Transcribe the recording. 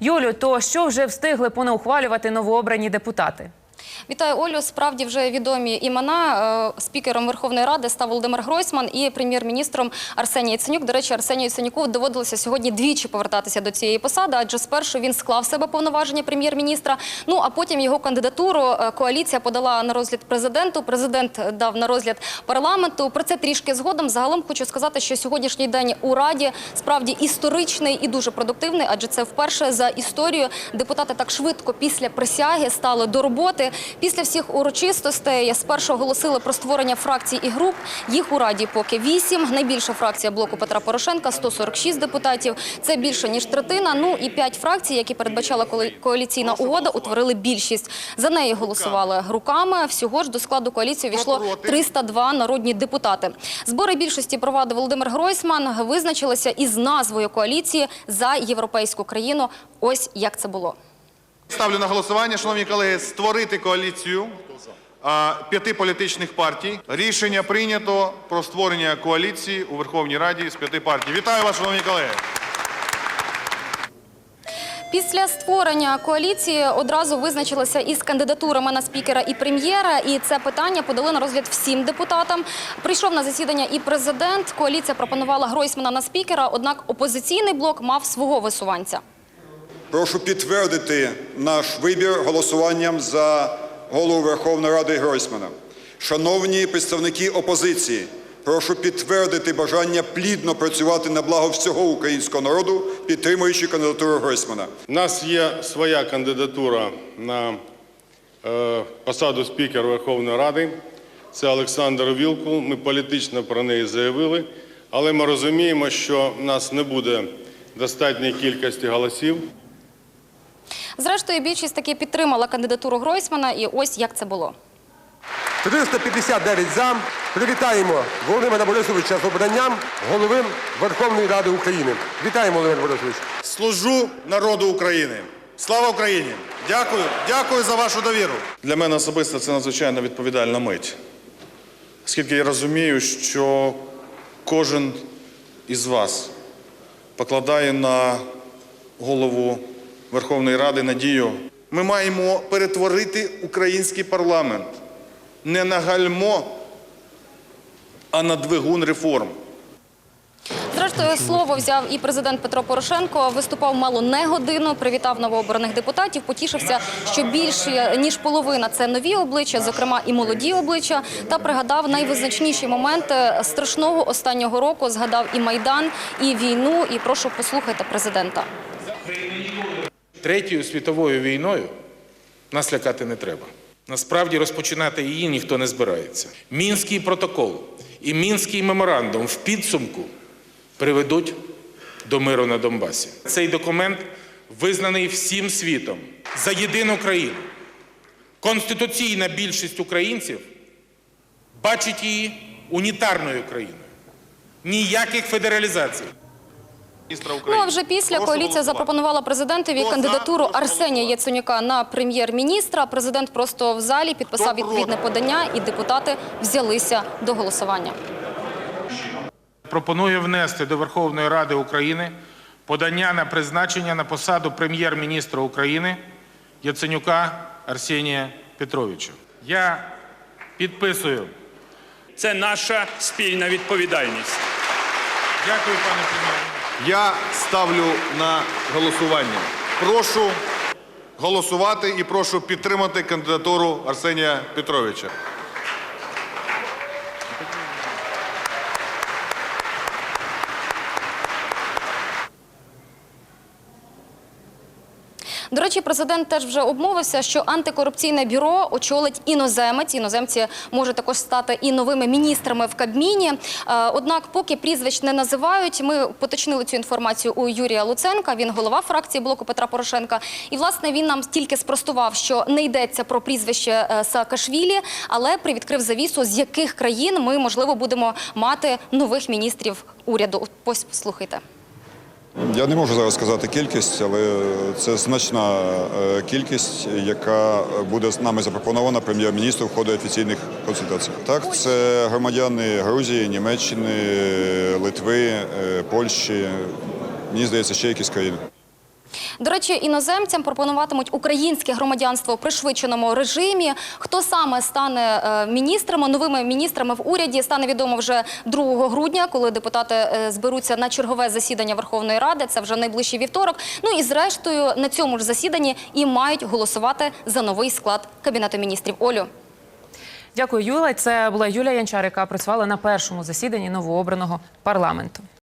Юлю, то що вже встигли понаухвалювати новообрані депутати? Вітаю, Олю. Справді вже відомі імена. Е, Спікером Верховної Ради став Володимир Гройсман і прем'єр-міністром Арсеній Яценюк. До речі, Арсенію Яценюку доводилося сьогодні двічі повертатися до цієї посади, адже спершу він склав себе повноваження прем'єр-міністра. Ну а потім його кандидатуру е, коаліція подала на розгляд президенту. Президент дав на розгляд парламенту. Про це трішки згодом. Загалом хочу сказати, що сьогоднішній день у раді справді історичний і дуже продуктивний, адже це вперше за історію депутати так швидко після присяги стали до роботи. Після всіх урочистостей спершу оголосили про створення фракцій і груп. Їх у раді поки вісім. Найбільша фракція блоку Петра Порошенка 146 депутатів. Це більше ніж третина. Ну і п'ять фракцій, які передбачала коаліційна угода, утворили більшість. За неї голосували руками. Всього ж до складу коаліції війшло 302 народні депутати. Збори більшості провадив Володимир Гройсман. Визначилися із назвою коаліції за європейську країну. Ось як це було. Ставлю на голосування, шановні колеги, створити коаліцію п'яти політичних партій. Рішення прийнято про створення коаліції у Верховній Раді з п'яти партій. Вітаю вас, шановні колеги. Після створення коаліції одразу визначилися із кандидатурами на спікера і прем'єра. І це питання подали на розгляд всім депутатам. Прийшов на засідання і президент. Коаліція пропонувала Гройсмана на спікера, однак опозиційний блок мав свого висуванця. Прошу підтвердити наш вибір голосуванням за голову Верховної Ради Гройсмана. Шановні представники опозиції, прошу підтвердити бажання плідно працювати на благо всього українського народу, підтримуючи кандидатуру Гройсмана. У нас є своя кандидатура на е, посаду спікера Верховної Ради. Це Олександр Вілкул. Ми політично про неї заявили, але ми розуміємо, що в нас не буде достатньої кількості голосів. Зрештою, більшість таки підтримала кандидатуру Гройсмана, і ось як це було. 359 за. Привітаємо Володимира Борисовича з обранням голови Верховної Ради України. Вітаємо, Володимир Борисович. Служу народу України. Слава Україні! Дякую, дякую за вашу довіру. Для мене особисто це надзвичайно відповідальна мить. Оскільки я розумію, що кожен із вас покладає на голову Верховної Ради надію. Ми маємо перетворити український парламент не на гальмо, а на двигун реформ. Зрештою, слово взяв і президент Петро Порошенко. Виступав мало не годину, привітав новообраних депутатів. Потішився, що більше ніж половина це нові обличчя, зокрема і молоді обличчя. Та пригадав найвизначніші моменти страшного останнього року. Згадав і майдан, і війну. І прошу послухайте президента. Третьою світовою війною нас лякати не треба. Насправді розпочинати її ніхто не збирається. Мінський протокол і Мінський меморандум в підсумку приведуть до миру на Донбасі. Цей документ визнаний всім світом за єдину країну. Конституційна більшість українців бачить її унітарною країною. Ніяких федералізацій. Ну а вже після коаліція запропонувала президентові кандидатуру Арсенія. Яценюка на прем'єр-міністра. Президент просто в залі підписав відповідне подання, і депутати взялися до голосування. Пропоную внести до Верховної Ради України подання на призначення на посаду прем'єр-міністра України Яценюка Арсенія Петровича. Я підписую. Це наша спільна відповідальність. Дякую, пане прем'єр. Я ставлю на голосування. Прошу голосувати і прошу підтримати кандидатуру Арсенія Петровича. До речі, президент теж вже обмовився, що антикорупційне бюро очолить іноземець. Іноземці можуть також стати і новими міністрами в Кабміні. Е, Однак, поки прізвищ не називають, ми поточнили цю інформацію у Юрія Луценка. Він голова фракції блоку Петра Порошенка. І власне він нам тільки спростував, що не йдеться про прізвище е, Саакашвілі, але привідкрив завісу, з яких країн ми можливо будемо мати нових міністрів уряду. Ось послухайте. Я не можу зараз сказати кількість, але це значна е, кількість, яка буде з нами запропонована прем'єр-міністру в ході офіційних консультацій. Так, це громадяни Грузії, Німеччини, Литви, е, Польщі. Мені здається, ще якісь країни. До речі, іноземцям пропонуватимуть українське громадянство у пришвидшеному режимі. Хто саме стане е, міністрами, новими міністрами в уряді, стане відомо вже 2 грудня, коли депутати е, зберуться на чергове засідання Верховної Ради. Це вже найближчий вівторок. Ну і зрештою на цьому ж засіданні і мають голосувати за новий склад кабінету міністрів. Олю. Дякую, Юла. Це була Юлія Янчар, яка працювала на першому засіданні новообраного парламенту.